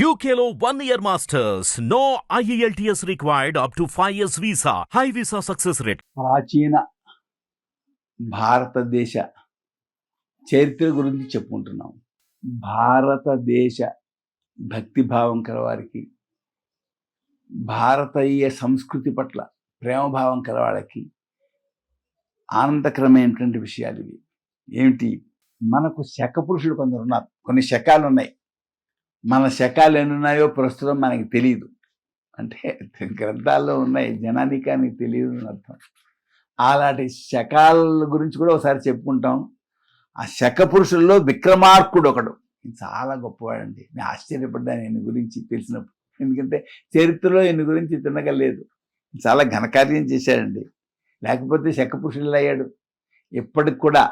యూకేలో one year masters no IELTS required up to five years visa high visa success rate ప్రాచీన భారతదేశ చరిత్ర గురించి చెప్పుకుంటున్నాం. భారతదేశ భక్తిభావం కలవారికి భారతీయ సంస్కృతి పట్ల ప్రేమభావం కలవాళ్ళకి ఆనందకరమైనటువంటి విషయాలు ఇవి. ఏమిటి? మనకు శకపురుషుడు కొందరు ఉన్నారు. కొన్ని శకాలు ఉన్నాయి మన శకాలు ఎన్ని ఉన్నాయో ప్రస్తుతం మనకి తెలియదు అంటే గ్రంథాల్లో ఉన్నాయి జనానికి కానీ తెలియదు అని అర్థం. అలాంటి శకాల గురించి కూడా ఒకసారి చెప్పుకుంటాం. ఆ శక పురుషుల్లో విక్రమార్కుడు ఒకడు. చాలా గొప్పవాడండి. నేను ఆశ్చర్యపడ్డాను ఈయన గురించి తెలిసినప్పుడు. ఎందుకంటే చరిత్రలో ఈయన గురించి తినగలేదు. చాలా ఘనకార్యం చేశాడండి. లేకపోతే శక పురుషులు అయ్యాడు ఇప్పటికి కూడా.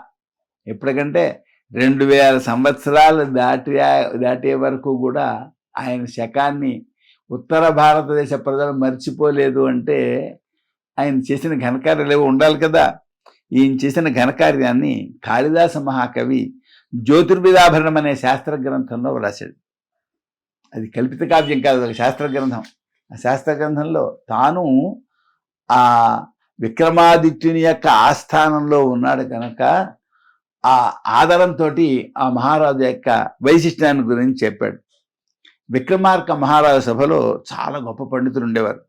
ఎప్పటికంటే రెండు వేల సంవత్సరాలు దాటి దాటే వరకు కూడా ఆయన శకాన్ని ఉత్తర భారతదేశ ప్రజలు మర్చిపోలేదు అంటే ఆయన చేసిన ఘనకార్యాలు ఏవో ఉండాలి కదా. ఈయన చేసిన ఘనకార్యాన్ని కాళిదాస మహాకవి జ్యోతిర్విదాభరణం అనే శాస్త్ర గ్రంథంలో వ్రాశాడు. అది కల్పిత కావ్యం కాదు ఒక శాస్త్ర గ్రంథం ఆ శాస్త్ర గ్రంథంలో తాను ఆ విక్రమాదిత్యుని యొక్క ఆస్థానంలో ఉన్నాడు కనుక ఆ ఆధారంతో ఆ మహారాజు యొక్క వైశిష్ట్యాన్ని గురించి చెప్పాడు. విక్రమార్క మహారాజు సభలో చాలా గొప్ప పండితులు ఉండేవారు.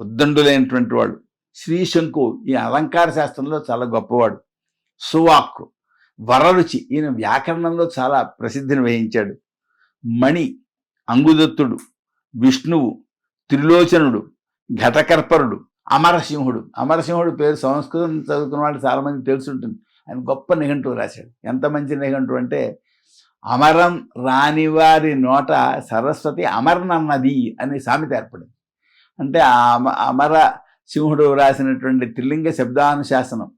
ఉద్దండులైనటువంటి వాళ్ళు. శ్రీశంకు ఈ అలంకార శాస్త్రంలో చాలా గొప్పవాడు. సువాక్కు వరరుచి ఈయన వ్యాకరణంలో చాలా ప్రసిద్ధిని వహించాడు. మణి అంగుదత్తుడు విష్ణువు త్రిలోచనుడు ఘటకర్పరుడు అమరసింహుడు. అమరసింహుడు పేరు సంస్కృతం చదువుకున్న వాళ్ళు చాలామంది తెలుసుంటుంది. ఆయన గొప్ప నిఘంటువు రాశాడు. ఎంత మంచి నిఘంటువు అంటే అమరం రానివారి నోట సరస్వతి అమరనన్నది అనే సామెత ఏర్పడింది. అంటే ఆ అమ అమర సింహుడు రాసినటువంటి త్రిలింగ శబ్దానుశాసనం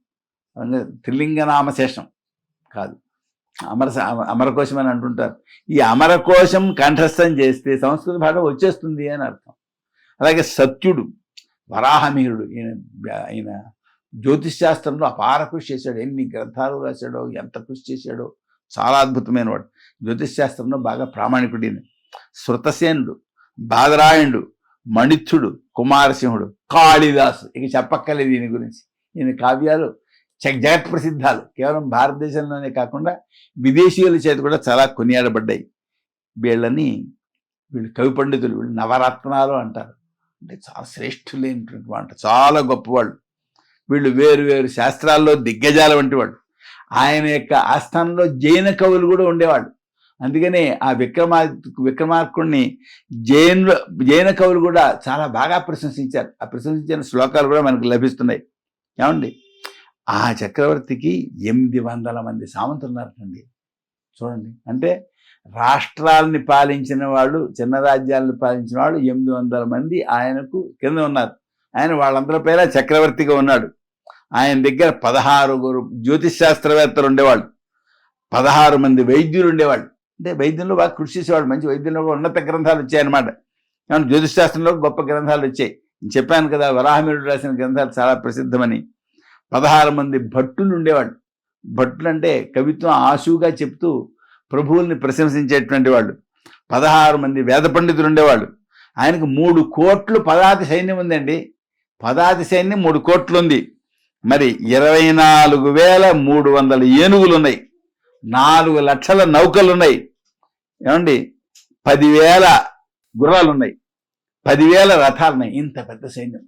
అంటే త్రిలింగ నామశేషం కాదు. అమర అమరకోశం అని అంటుంటారు. ఈ అమరకోశం కంఠస్థం చేస్తే సంస్కృత భాష వచ్చేస్తుంది అని అర్థం. అలాగే సత్యుడు వరాహమీరుడు ఈయన ఈయన జ్యోతిష్ శాస్త్రంలో అపార కృషి చేశాడు. ఎన్ని గ్రంథాలు రాశాడో ఎంత కృషి చేశాడో చాలా అద్భుతమైన వాడు. జ్యోతిష్ శాస్త్రంలో బాగా ప్రామాణికుడు శృతసేనుడు బాదరాయణుడు మణిత్తుడు కుమారసింహుడు కాళిదాసు. ఇక చెప్పక్కర్లేదు దీని గురించి. ఈయన కావ్యాలు జగ- జగత్ ప్రసిద్ధాలు. కేవలం భారతదేశంలోనే కాకుండా విదేశీయుల చేత కూడా చాలా కొనియాడబడ్డాయి. వీళ్ళని వీళ్ళు కవి పండితులు వీళ్ళు నవరత్నాలు అంటారు. అంటే చాలా శ్రేష్ఠులైనటువంటి వాళ్ళు చాలా గొప్పవాళ్ళు. వీళ్ళు వేరు వేరు శాస్త్రాల్లో దిగ్గజాల వంటి వాళ్ళు ఆయన యొక్క ఆస్థానంలో జైన కవులు కూడా ఉండేవాళ్ళు. అందుకనే ఆ విక్రమా విక్రమార్కుడిని జైన్లో జైన కవులు కూడా చాలా బాగా ప్రశంసించారు. ఆ ప్రశంసించిన శ్లోకాలు కూడా మనకు లభిస్తున్నాయి. ఏమండి? ఆ చక్రవర్తికి ఎనిమిది వందల మంది సామంతులు ఉన్నారండి చూడండి. అంటే రాష్ట్రాలని పాలించిన వాళ్ళు చిన్న రాజ్యాలను పాలించిన వాళ్ళు ఎనిమిది వందల మంది ఆయనకు కింద ఉన్నారు. ఆయన వాళ్ళందరి పేర చక్రవర్తిగా ఉన్నాడు. ఆయన దగ్గర పదహారుగురు జ్యోతిష్ శాస్త్రవేత్తలు ఉండేవాళ్ళు. పదహారు మంది వైద్యులు ఉండేవాళ్ళు. అంటే వైద్యంలో బాగా కృషి చేసేవాడు మంచి వైద్యంలో కూడా ఉన్నత గ్రంథాలు వచ్చాయన్నమాట. కానీ జ్యోతిష్ శాస్త్రంలో గొప్ప గ్రంథాలు వచ్చాయి. నేను చెప్పాను కదా వరాహమిరుడు రాసిన గ్రంథాలు చాలా ప్రసిద్ధమని. పదహారు మంది భట్టులు ఉండేవాళ్ళు. భట్టులు అంటే కవిత్వం ఆశువుగా చెప్తూ ప్రభువుల్ని ప్రశంసించేటువంటి వాళ్ళు. పదహారు మంది వేద పండితులు ఉండేవాళ్ళు. ఆయనకు మూడు కోట్లు పదాతి సైన్యం ఉందండి. పదాతి సైన్యం మూడు కోట్లు ఉంది మరి ఇరవై నాలుగు వేల మూడు వందల ఏనుగులు ఉన్నాయి నాలుగు లక్షల నౌకలు ఉన్నాయి ఏమండి? పదివేల గుర్రాలు ఉన్నాయి పదివేల రథాలు ఉన్నాయి ఇంత పెద్ద సైన్యం.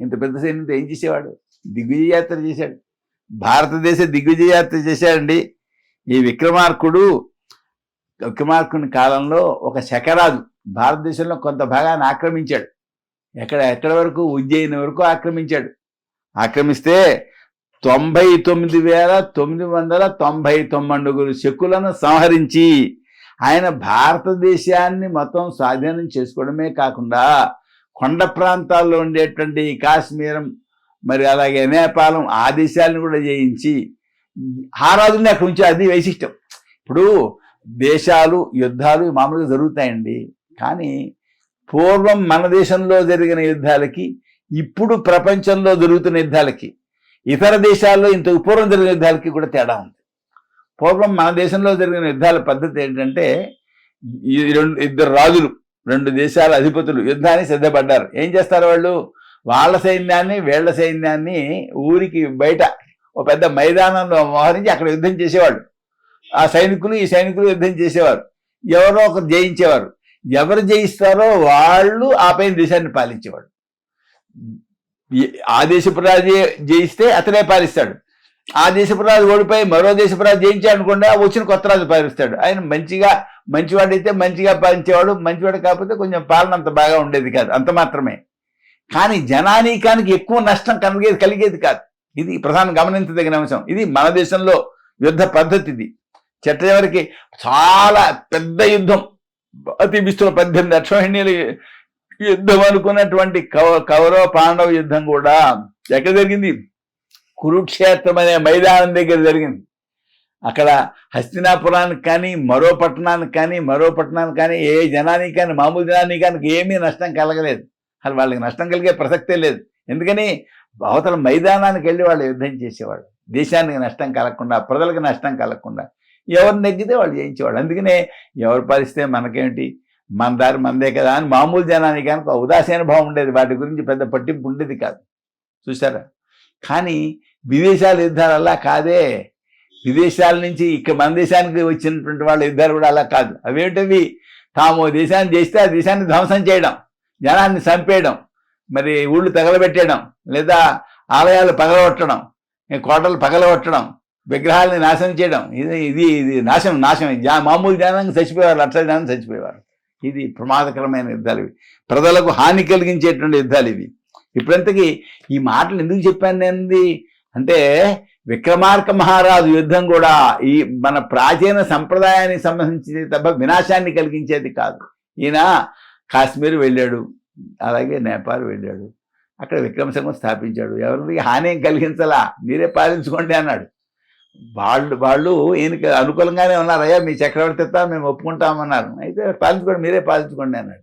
ఇంత పెద్ద సైన్యంతో ఏం చేసేవాడు? దిగ్విజయ యాత్ర చేశాడు. భారతదేశ దిగ్విజయ యాత్ర చేశాడండి. ఈ విక్రమార్కుడు విక్రమార్కుని కాలంలో ఒక శకరాజు భారతదేశంలో కొంత భాగాన్ని ఆక్రమించాడు. ఎక్కడ ఎక్కడ వరకు? ఉజ్జయిని వరకు ఆక్రమించాడు. ఆక్రమిస్తే తొంభై తొమ్మిది వేల తొమ్మిది వందల తొంభై తొమ్మిదిగురు శకులను సంహరించి ఆయన భారతదేశాన్ని మొత్తం స్వాధీనం చేసుకోవడమే కాకుండా కొండ ప్రాంతాల్లో ఉండేటువంటి కాశ్మీరం మరి అలాగే నేపాలం ఆ దేశాలను కూడా జయించి ఆ రాజుల్ని అక్కడ ఉంచి అది వైశిష్టం. ఇప్పుడు దేశాలు యుద్ధాలు మామూలుగా జరుగుతాయండి. కానీ పూర్వం మన దేశంలో జరిగిన యుద్ధాలకి ఇప్పుడు ప్రపంచంలో జరుగుతున్న యుద్ధాలకి ఇతర దేశాల్లో ఇంతకు పూర్వం జరిగిన యుద్ధాలకి కూడా తేడా ఉంది. పూర్వం మన దేశంలో జరిగిన యుద్ధాల పద్ధతి ఏంటంటే ఈ రెండు ఇద్దరు రాజులు రెండు దేశాల అధిపతులు యుద్ధానికి సిద్ధపడ్డారు. ఏం చేస్తారు వాళ్ళు? వాళ్ళ సైన్యాన్ని వీళ్ళ సైన్యాన్ని ఊరికి బయట ఒక పెద్ద మైదానంలో మోహరించి అక్కడ యుద్ధం చేసేవాళ్ళు. ఆ సైనికులు ఈ సైనికులు యుద్ధం చేసేవారు. ఎవరో ఒకరు జయించేవారు. ఎవరు జయిస్తారో వాళ్ళు ఆ పైన దేశాన్ని పాలించేవాళ్ళు. ఆ దేశపు జయిస్తే అతనే పాలిస్తాడు. ఆ దేశపురాజు ఓడిపోయి మరో దేశపురాజు రాజు వచ్చిన కొత్త రాజు పాలిస్తాడు. ఆయన మంచిగా మంచివాడైతే మంచిగా పాలించేవాడు మంచివాడు కాకపోతే కొంచెం పాలన అంత బాగా ఉండేది కాదు అంత మాత్రమే. కానీ జనానీకానికి ఎక్కువ నష్టం కలిగేది కలిగేది కాదు. ఇది ప్రధాన గమనించదగిన అంశం. ఇది మన దేశంలో యుద్ధ పద్ధతి ఇది చెట్ట చివరికి చాలా పెద్ద యుద్ధం. అతి విస్తున్న పద్దెనిమిది అక్షోహిణ్యులు యుద్ధం అనుకున్నటువంటి కవ కౌరవ పాండవ యుద్ధం కూడా ఎక్కడ జరిగింది? కురుక్షేత్రం అనే మైదానం దగ్గర జరిగింది. అక్కడ హస్తినాపురానికి కానీ మరో పట్టణానికి కానీ మరో పట్టణానికి కానీ ఏ జనానికి కానీ మామూలు జనానికి కానీ ఏమీ నష్టం కలగలేదు. అసలు వాళ్ళకి నష్టం కలిగే ప్రసక్తే లేదు. ఎందుకని? అవతల మైదానానికి వెళ్ళి వాళ్ళు యుద్ధం చేసేవాళ్ళు. దేశానికి నష్టం కలగకుండా ప్రజలకు నష్టం కలగకుండా ఎవరు నెగ్గితే వాళ్ళు చేయించేవాళ్ళు అందుకనే ఎవరు పరిస్తే మనకేంటి మన దారి మనదే కదా అని మామూలు జనానికి కనుక ఉదాసీన భావం ఉండేది. వాటి గురించి పెద్ద పట్టింపు ఉండేది కాదు. చూసారా కానీ విదేశాల యుద్ధాలు అలా కాదే. విదేశాల నుంచి ఇక్కడ మన దేశానికి వచ్చినటువంటి వాళ్ళ యుద్ధాలు కూడా అలా కాదు. అవేంటివి? తాము దేశాన్ని చేస్తే ఆ దేశాన్ని ధ్వంసం చేయడం జనాన్ని చంపేయడం మరి ఊళ్ళు తగలబెట్టేయడం లేదా ఆలయాలు పగలగొట్టడం కోటలు పగలగొట్టడం విగ్రహాలని నాశనం చేయడం ఇది ఇది ఇది నాశనం నాశనం. మామూలు జనానికి చచ్చిపోయేవారు లక్షల జనం చచ్చిపోయేవారు. ఇది ప్రమాదకరమైన యుద్ధాలు ఇవి. ప్రజలకు హాని కలిగించేటువంటి యుద్ధాలు ఇవి. ఇప్పుడంతకీ ఈ మాటలు ఎందుకు చెప్పాను నేను అంటే విక్రమార్క మహారాజు యుద్ధం కూడా ఈ మన ప్రాచీన సంప్రదాయానికి సంబంధించింది తప్ప వినాశాన్ని కలిగించేది కాదు. ఈయన కాశ్మీర్ వెళ్ళాడు అలాగే నేపాల్ వెళ్ళాడు అక్కడ విక్రమసింహం స్థాపించాడు. ఎవరికి హాని కలిగించలా? మీరే పాలించుకోండి అన్నాడు. వాళ్ళు వాళ్ళు ఈయనకి అనుకూలంగానే ఉన్నారయ్యా మీ మీ చక్రవర్తిత్వం మేము ఒప్పుకుంటామన్నారు. అయితే పాలించుకోండి మీరే పాలించుకోండి అన్నాడు.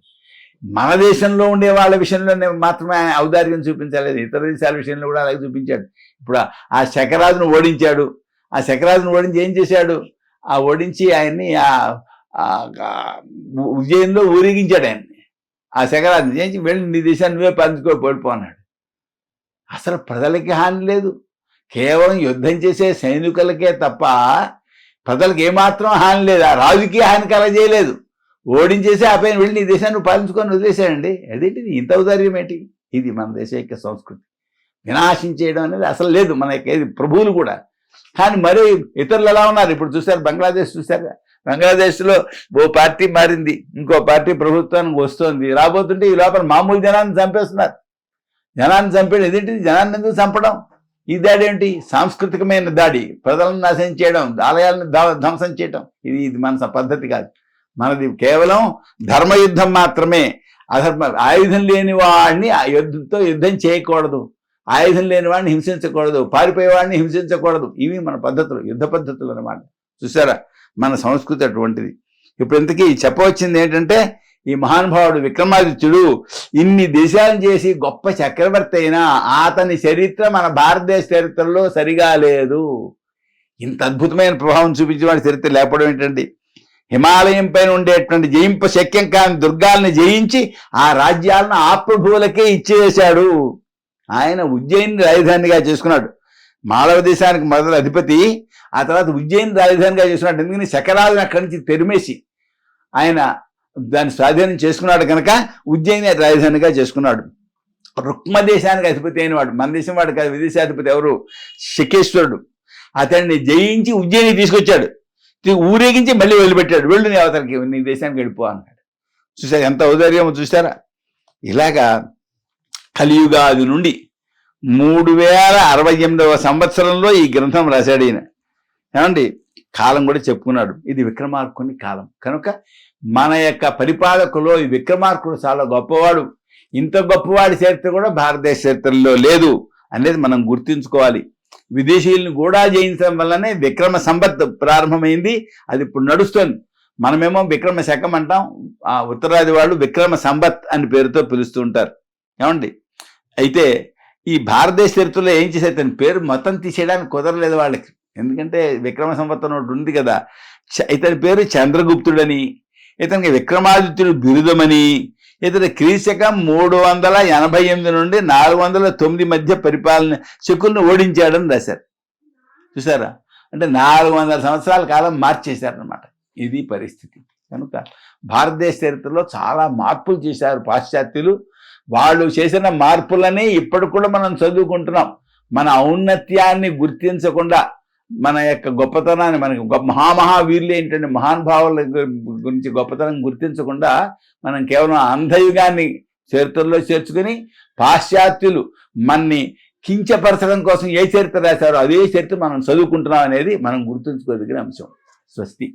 మన దేశంలో ఉండే వాళ్ళ విషయంలో మాత్రమే ఔదార్యం చూపించలేదు. ఇతర దేశాల విషయంలో కూడా అలాగే చూపించాడు. ఇప్పుడు ఆ- శకరాజును ఓడించాడు. ఆ శకరాజును ఓడించి ఏం చేశాడు? ఆ ఓడించి ఆయన్ని ఆ ఆ- ఊరేగించాడు ఆయన్ని. ఆ శకరాజుని చేయించి వెళ్ళి నీ దేశాన్ని నువ్వే పంచుకో పడిపోన్నాడు అసలు ప్రజలకి హాని లేదు. కేవలం యుద్ధం చేసే సైనికులకే తప్ప ప్రజలకు ఏమాత్రం హాని లేదు. ఆ రాజుకి హాని కలగజేయలేదు ఓడించేసి ఆ పైన వెళ్ళి నీ దేశాన్ని పాలించుకొని వదిలేశాడండి. అదేంటిది ఇంత ఔదార్యం ఏంటి? ఇది మన దేశ యొక్క సంస్కృతి. వినాశం చేయడం అనేది అసలు లేదు. మన యొక్క ప్రభువులు కూడా. కానీ మరి ఇతరులు ఎలా ఉన్నారు? ఇప్పుడు చూశారు బంగ్లాదేశ్ చూశారు బంగ్లాదేశ్లో ఓ పార్టీ మారింది. ఇంకో పార్టీ ప్రభుత్వానికి వస్తోంది. రాబోతుంటే ఈ లోపల మామూలు జనాన్ని చంపేస్తున్నారు. జనాన్ని చంపేది ఎదేంటిది జనాన్ని ఎందుకు చంపడం? ఈ దాడి ఏంటి సాంస్కృతికమైన దాడి. ప్రజలను నాశనం చేయడం ఆలయాలను ధ్వంసం చేయడం ఇది ఇది మన పద్ధతి కాదు. మనది కేవలం ధర్మయుద్ధం మాత్రమే. అధర్మ ఆయుధం లేని వాడిని ఆ యుద్ధంతో యుద్ధం చేయకూడదు. ఆయుధం లేని వాడిని హింసించకూడదు. పారిపోయేవాడిని హింసించకూడదు. ఇవి మన పద్ధతులు యుద్ధ పద్ధతులు అన్నమాట. చూసారా? మన సంస్కృతి అటువంటిది. ఇప్పుడు ఇంతకీ చెప్పవచ్చింది ఏంటంటే ఈ మహానుభావుడు విక్రమాదిత్యుడు ఇన్ని దేశాలను చేసి గొప్ప చక్రవర్తి అయినా అతని చరిత్ర మన భారతదేశ చరిత్రలో సరిగా లేదు. ఇంత అద్భుతమైన ప్రభావం చూపించిన వాడి చరిత్ర లేకపోవడం ఏంటండి? హిమాలయం పైన ఉండేటువంటి జయింప శక్యం కాని దుర్గాల్ని జయించి ఆ రాజ్యాలను ఆప్రభువులకే ఇచ్చేశాడు. ఆయన ఉజ్జయిని రాజధానిగా చేసుకున్నాడు. మాళవ దేశానికి మొదల అధిపతి ఆ తర్వాత ఉజ్జయిని రాజధానిగా చేసుకున్నాడు. ఎందుకని? శకరాలను అక్కడి నుంచి తెరిమేసి ఆయన దాన్ని స్వాధీనం చేసుకున్నాడు కనుక ఉజ్జయిని రాజధానిగా చేసుకున్నాడు. రుక్మ దేశానికి అధిపతి అయిన వాడు మన దేశం వాడు కాదు విదేశాధిపతి ఎవరు? శకేశ్వరుడు అతన్ని జయించి ఉజ్జయిని తీసుకొచ్చాడు. ఊరేగించి మళ్ళీ వెళ్ళిపెట్టాడు వెళ్ళు నీ అవతలకి నీ దేశానికి వెళ్ళిపో అన్నాడు. చూసారు ఎంత ఔదార్యమో చూసారా ఇలాగా కలియుగాది నుండి మూడు వేల అరవై ఎనిమిదవ సంవత్సరంలో ఈ గ్రంథం రాశాడు ఈయన. ఏమండి? కాలం కూడా చెప్పుకున్నాడు. ఇది విక్రమార్కుని కాలం. కనుక మన యొక్క పరిపాలకులో ఈ విక్రమార్కుడు చాలా గొప్పవాడు. ఇంత గొప్పవాడి చరిత్ర కూడా భారతదేశ చరిత్రలో లేదు అనేది మనం గుర్తుంచుకోవాలి. విదేశీయులను కూడా జయించడం వల్లనే విక్రమ సంపత్ ప్రారంభమైంది. అది ఇప్పుడు నడుస్తుంది. మనమేమో విక్రమ శకం అంటాం. ఆ ఉత్తరాది వాళ్ళు విక్రమ సంపత్ అని పేరుతో పిలుస్తూ ఉంటారు. ఏమండి? అయితే ఈ భారతదేశ చరిత్రలో ఏం చేశారు? తన పేరు మొత్తం తీసేయడానికి కుదరలేదు వాళ్ళకి. ఎందుకంటే విక్రమ సంవత్సరం ఒకటి ఉంది కదా. చ- ఇతని పేరు చంద్రగుప్తుడని. ఇతనికి విక్రమాదిత్యుడు బిరుదమని ఇతని క్రీశకం మూడు వందల ఎనభై ఎనిమిది నుండి నాలుగు వందల తొమ్మిది మధ్య పరిపాలన శకుల్ని ఓడించాడని రాశారు. చూసారా అంటే నాలుగు వందల సంవత్సరాల కాలం మార్చేశారనమాట ఇది పరిస్థితి. కనుక భారతదేశ చరిత్రలో చాలా మార్పులు చేశారు పాశ్చాత్యులు. వాళ్ళు చేసిన మార్పులని ఇప్పటికి కూడా మనం చదువుకుంటున్నాం. మన ఔన్నత్యాన్ని గుర్తించకుండా మన యొక్క గొప్పతనాన్ని మనకి గొప్ప మహామహావీరులు ఏంటంటే మహానుభావుల గు- గురించి గొప్పతనం గుర్తించకుండా మనం కేవలం అంధయుగాన్ని చరిత్రలో చేర్చుకుని పాశ్చాత్యులు మన్ని కించపరచడం కోసం ఏ చరిత్ర రాశారో అదే చరిత్ర మనం చదువుకుంటున్నాం అనేది మనం గుర్తుంచుకోదగిన అంశం. స్వస్తి.